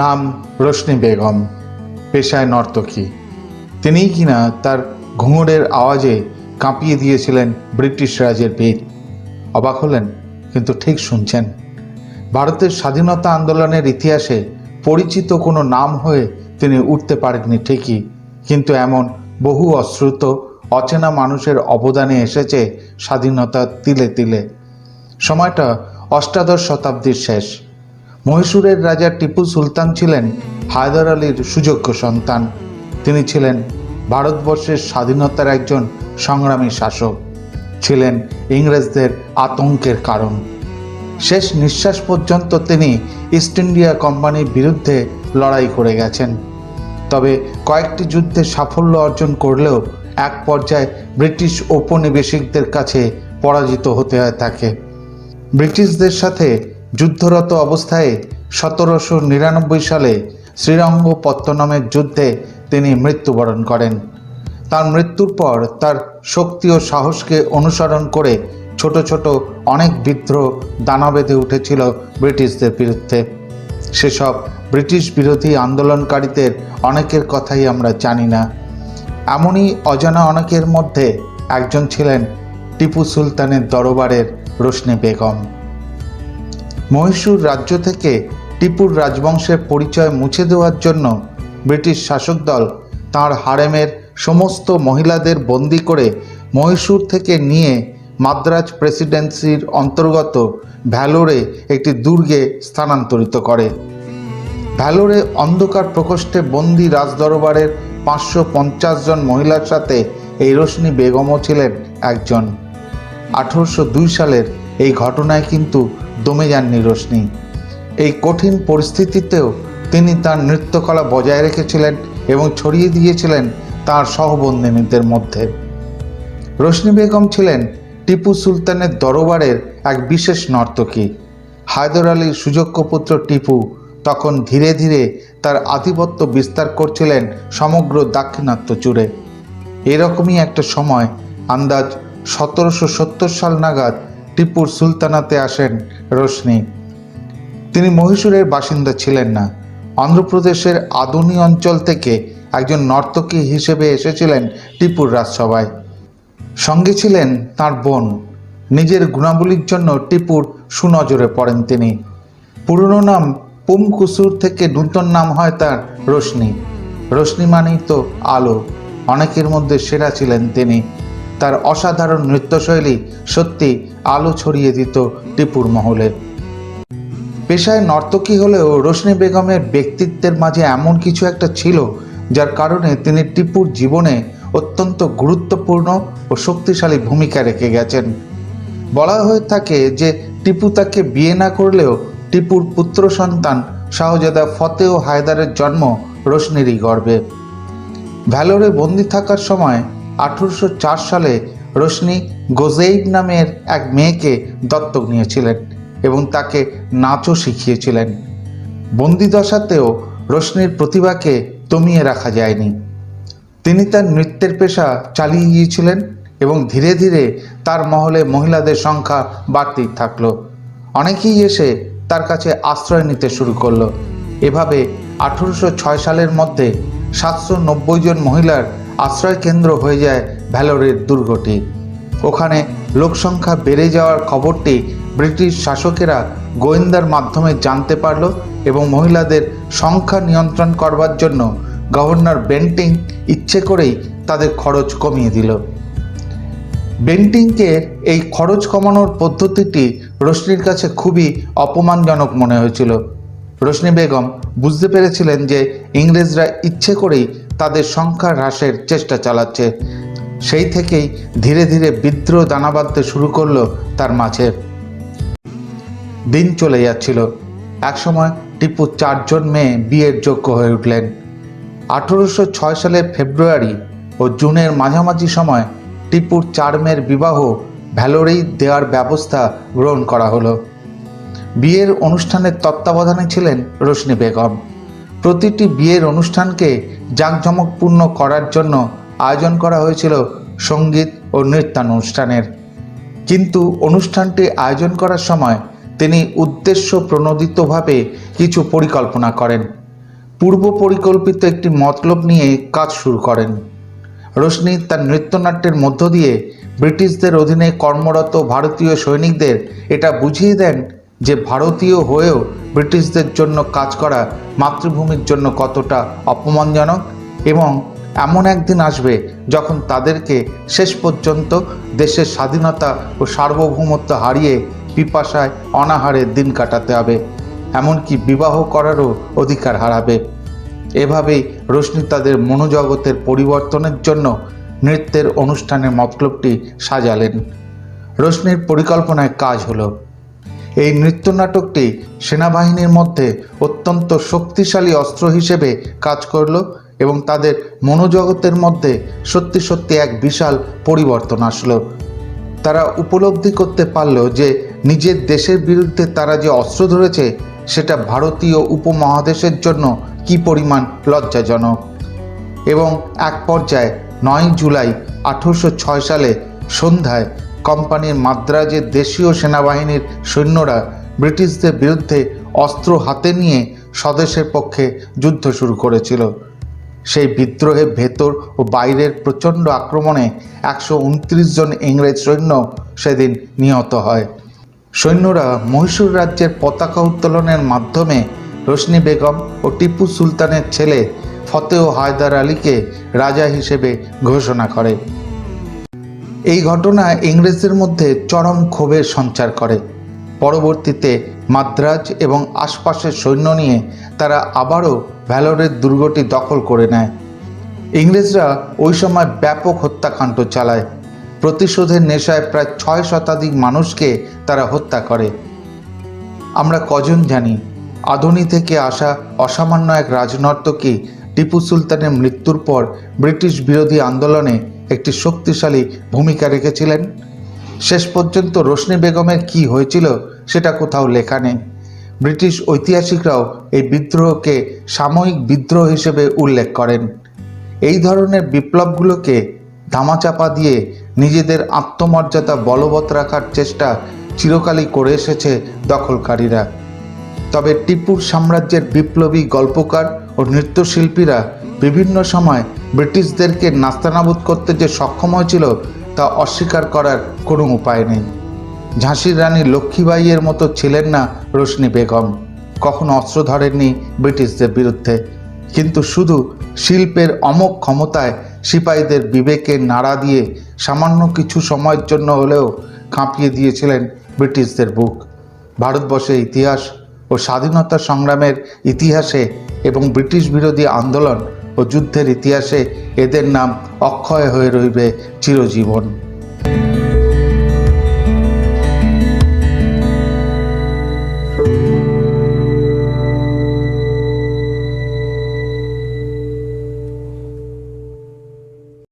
নাম রোশনি বেগম, পেশায় নর্তকী। তিনিই কিনা তার ঘুঙুরের আওয়াজে কাঁপিয়ে দিয়েছিলেন ব্রিটিশ রাজের ভিত অবাক হলেন, কিন্তু ঠিক শুনছেন। ভারতের স্বাধীনতা আন্দোলনের ইতিহাসে পরিচিত কোনো নাম হয়ে তিনি উঠতে পারেননি ঠিকই, কিন্তু এমন বহু অশ্রুত, অচেনা মানুষের অবদানে এসেছে স্বাধীনতা তিলে তিলে। সময়টা অষ্টাদশ শতাব্দীর শেষ। মহীশূরের রাজা টিপু সুলতান ছিলেন হায়দার আলীর সুযোগ্য সন্তান। তিনি ছিলেন ভারতবর্ষের স্বাধীনতার একজন সংগ্রামী শাসক। ছিলেন ইংরেজদের আতঙ্কের কারণ। শেষ নিঃশ্বাস পর্যন্ত তিনি ইস্ট ইন্ডিয়া কোম্পানির বিরুদ্ধে লড়াই করে গেছেন। তবে কয়েকটি যুদ্ধে সাফল্য অর্জন করলেও এক পর্যায়ে ব্রিটিশ ঔপনিবেশিকদের কাছে পরাজিত হতে হয় তাকে। ব্রিটিশদের সাথে যুদ্ধরত অবস্থায় সতেরোশো নিরানব্বই সালে শ্রীরঙ্গপত্তনমের যুদ্ধে তিনি মৃত্যুবরণ করেন। তার মৃত্যুর পর তার শক্তি ও সাহসকে অনুসরণ করে ছোট ছোট অনেক বিদ্রোহ দানা বেঁধে উঠেছিল ব্রিটিশদের বিরুদ্ধে। সেসব ব্রিটিশ বিরোধী আন্দোলনকারীদের অনেকের কথাই আমরা জানি না। এমনই অজানা অনেকের মধ্যে একজন ছিলেন টিপু সুলতানের দরবারের রোশনি বেগম। মহীশূর রাজ্য থেকে টিপুর রাজবংশের পরিচয় মুছে দেওয়ার জন্য ব্রিটিশ শাসক দল তাঁর হারেমের সমস্ত মহিলাদের বন্দি করে মহীশূর থেকে নিয়ে মাদ্রাজ প্রেসিডেন্সির অন্তর্গত ভ্যালোরে একটি দুর্গে স্থানান্তরিত করে। ভ্যালোরে অন্ধকার প্রকোষ্ঠে বন্দি রাজদরবারের পাঁচশো পঞ্চাশ জন মহিলার সাথে এই রোশনি বেগমও ছিলেন একজন। আঠারোশো দুই সালের এই ঘটনায় কিন্তু দমে যাননি রোশনি। এই কঠিন পরিস্থিতিতেও তিনি তার নৃত্যকলা বজায় রেখেছিলেন এবং ছড়িয়ে দিয়েছিলেন তার সহবন্দিনীদের মধ্যে। রোশনি বেগম ছিলেন টিপু সুলতানের দরবারের এক বিশেষ নর্তকী। হায়দর আলীর সুযোগ্য পুত্র টিপু তখন ধীরে ধীরে তার আধিপত্য বিস্তার করছিলেন সমগ্র দাক্ষিণাত্য জুড়ে। এরকমই একটা সময়, আন্দাজ সতেরোশো সত্তর সাল নাগাদ টিপুর সুলতানাতে আসেন রোশনি। তিনি মহীশূরের বাসিন্দা ছিলেন না। অন্ধ্রপ্রদেশের আদুনি অঞ্চল থেকে একজন নর্তকী হিসেবে এসেছিলেন টিপুর রাজসভায়। সঙ্গে ছিলেন তার বোন। নিজের গুণাবলীর জন্য টিপুর সুনজরে পড়েন তিনি। পুরনো নাম পুমকুসুর থেকে নূতন নাম হয় তার রোশনি। রোশনি মানেই তো আলো। অনেকের মধ্যে সেরা ছিলেন তিনি। তার অসাধারণ নৃত্যশৈলী সত্যি আলো ছড়িয়ে দিত টিপুর মহলে। পেশায় নর্তকী হলেও রোশনি বেগমের ব্যক্তিত্বের মাঝে এমন কিছু একটা ছিল, যার কারণে তিনি টিপুর জীবনে অত্যন্ত গুরুত্বপূর্ণ ও শক্তিশালী ভূমিকা রেখে গেছেন। বলা হয়ে থাকে যে, টিপু তাকে বিয়ে না করলেও টিপুর পুত্র সন্তান শাহজাদা ফতেহ হায়দারের জন্ম রোশনিরই গর্বে। ভ্যালোরে বন্দি থাকার সময় আঠেরোশো চার সালে রোশনি গোজেইব নামের এক মেয়েকে দত্তক নিয়েছিলেন এবং তাকে নাচও শিখিয়েছিলেন। বন্দিদশাতেও রোশনির প্রতিভাকে দমিয়ে রাখা যায়নি। তিনি তার নৃত্যের পেশা চালিয়ে গিয়েছিলেন এবং ধীরে ধীরে তার মহলে মহিলাদের সংখ্যা বাড়তেই থাকল। অনেকেই এসে তার কাছে আশ্রয় নিতে শুরু করল। এভাবে আঠেরোশো ছয় সালের মধ্যে সাতশো নব্বই জন মহিলার আশ্রয় কেন্দ্র হয়ে যায় ভ্যালোরের দুর্গটি ওখানে লোকসংখ্যা বেড়ে যাওয়ার খবরটি ব্রিটিশ শাসকেরা গোয়েন্দার মাধ্যমে জানতে পারল এবং মহিলাদের সংখ্যা নিয়ন্ত্রণ করবার জন্য গভর্নর বেন্টিং ইচ্ছে করেই তাদের খরচ কমিয়ে দিল। বেন্টিংকে এই খরচ কমানোর পদ্ধতিটি রোশনির কাছে খুবই অপমানজনক মনে হয়েছিল। রোশনি বেগম বুঝতে পেরেছিলেন যে ইংরেজরা ইচ্ছে করেই তাদের সংখ্যা হ্রাসের চেষ্টা চালাচ্ছে। সেই থেকেই ধীরে ধীরে বিদ্রোহ দানা বাঁধতে শুরু করল তার মাঝে। দিন চলে যাচ্ছিল। একসময় টিপু চারজন মেয়ে বিয়ের যোগ্য হয়ে উঠলেন। আঠেরোশো ছয় সালের ফেব্রুয়ারি ও জুনের মাঝামাঝি সময় টিপুর চার মেয়ের বিবাহ ভ্যালোরেই দেওয়ার ব্যবস্থা গ্রহণ করা হলো। বিয়ের অনুষ্ঠানের তত্ত্বাবধানে ছিলেন রোশনি বেগম। প্রতিটি বিয়ের অনুষ্ঠানকে জাঁকজমকপূর্ণ করার জন্য আয়োজন করা হয়েছিল সংগীত ও নৃত্যানুষ্ঠানের। কিন্তু অনুষ্ঠানটি আয়োজন করার সময় তিনি উদ্দেশ্য প্রণোদিতভাবে কিছু পরিকল্পনা করেন। পূর্ব পরিকল্পিত একটি মতলব নিয়ে কাজ শুরু করেন। রোশনি তার নৃত্যনাট্যের মধ্য দিয়ে ব্রিটিশদের অধীনে কর্মরত ভারতীয় সৈনিকদের এটা বুঝিয়ে দেন যে ভারতীয় হয়েও ব্রিটিশদের জন্য কাজ করা মাতৃভূমির জন্য কতটা অপমানজনক এবং এমন একদিন আসবে যখন তাদেরকে শেষ পর্যন্ত দেশের স্বাধীনতা ও সার্বভৌমত্ব হারিয়ে পিপাসায় অনাহারে দিন কাটাতে হবে। এমনকি বিবাহ করারও অধিকার হারাবে। এভাবেই রোশনি তাদের মনোজগতের পরিবর্তনের জন্য নৃত্যের অনুষ্ঠানের মতলবটি সাজালেন। রোশনির পরিকল্পনায় কাজ হলো, এই নৃত্যনাটকটি সেনাবাহিনীর মধ্যে অত্যন্ত শক্তিশালী অস্ত্র হিসেবে কাজ করল এবং তাদের মনোজগতের মধ্যে সত্যি সত্যি এক বিশাল পরিবর্তন আসলো। তারা উপলব্ধি করতে পারল যে নিজের দেশের বিরুদ্ধে তারা যে অস্ত্র ধরেছে, সেটা ভারতীয় উপমহাদেশের জন্য কি পরিমাণ লজ্জাজনক? এবং এক পর্যায়ে নয় জুলাই আঠেরোশো ছয় সালে সন্ধ্যায় কোম্পানির মাদ্রাজের দেশীয় সেনাবাহিনীর সৈন্যরা ব্রিটিশদের বিরুদ্ধে অস্ত্র হাতে নিয়ে স্বদেশের পক্ষে যুদ্ধ শুরু করেছিল। সেই বিদ্রোহের ভেতর ও বাইরের প্রচণ্ড আক্রমণে একশো উনত্রিশ জন ইংরেজ সৈন্য সেদিন নিহত হয়। সৈন্যরা মহীশূর রাজ্যের পতাকা উত্তোলনের মাধ্যমে রোশনি বেগম ও টিপু সুলতানের ছেলে ফতেহ হায়দার আলীকে রাজা হিসেবে ঘোষণা করে। এই ঘটনা ইংরেজদের মধ্যে চরম ক্ষোভের সঞ্চার করে। পরবর্তীতে মাদ্রাজ এবং আশপাশের সৈন্য নিয়ে তারা আবারও ভ্যালোরের দুর্গটি দখল করে নেয়। ইংরেজরা ওই সময় ব্যাপক হত্যাকাণ্ড চালায়। প্রতিশোধের নেশায় প্রায় ছয় শতাধিক মানুষকে তারা হত্যা করে। আমরা কজন জানি, আধুনি থেকে আসা অসামান্য এক রাজনর্তকী টিপু সুলতানের মৃত্যুর পর ব্রিটিশ বিরোধী আন্দোলনে একটি শক্তিশালী ভূমিকা রেখেছিলেন। শেষ পর্যন্ত রোশনি বেগমের কি হয়েছিল, সেটা কোথাও লেখা নেই। ব্রিটিশ ঐতিহাসিকরাও এই বিদ্রোহকে সাময়িক বিদ্রোহ হিসেবে উল্লেখ করেন। এই ধরনের বিপ্লবগুলোকে ধামাচাপা দিয়ে নিজেদের আত্মমর্যাদা বলবৎ রাখার চেষ্টা চিরকালই করে এসেছে দখলকারীরা। তবে টিপুর সাম্রাজ্যের বিপ্লবী গল্পকার ও নৃত্যশিল্পীরা বিভিন্ন সময় ব্রিটিশদেরকে নাস্তানাবুদ করতে যে সক্ষম হয়েছিল তা অস্বীকার করার কোনো উপায় নেই। ঝাঁসির রানী লক্ষ্মীবাইয়ের মতো ছিলেন না রোশনি বেগম। কখনো অস্ত্র ধরেননি ব্রিটিশদের বিরুদ্ধে। কিন্তু শুধু শিল্পের অমোঘ ক্ষমতায় সিপাহীদের বিবেকে নাড়া দিয়ে সামান্য কিছু সময়ের জন্য হলেও কাঁপিয়ে দিয়েছিলেন ব্রিটিশদের বুক। ভারতবর্ষের ইতিহাস ও স্বাধীনতা সংগ্রামের ইতিহাসে এবং ব্রিটিশ বিরোধী আন্দোলন ও যুদ্ধের ইতিহাসে এদের নাম অক্ষয় হয়ে রইবে চিরজীবন।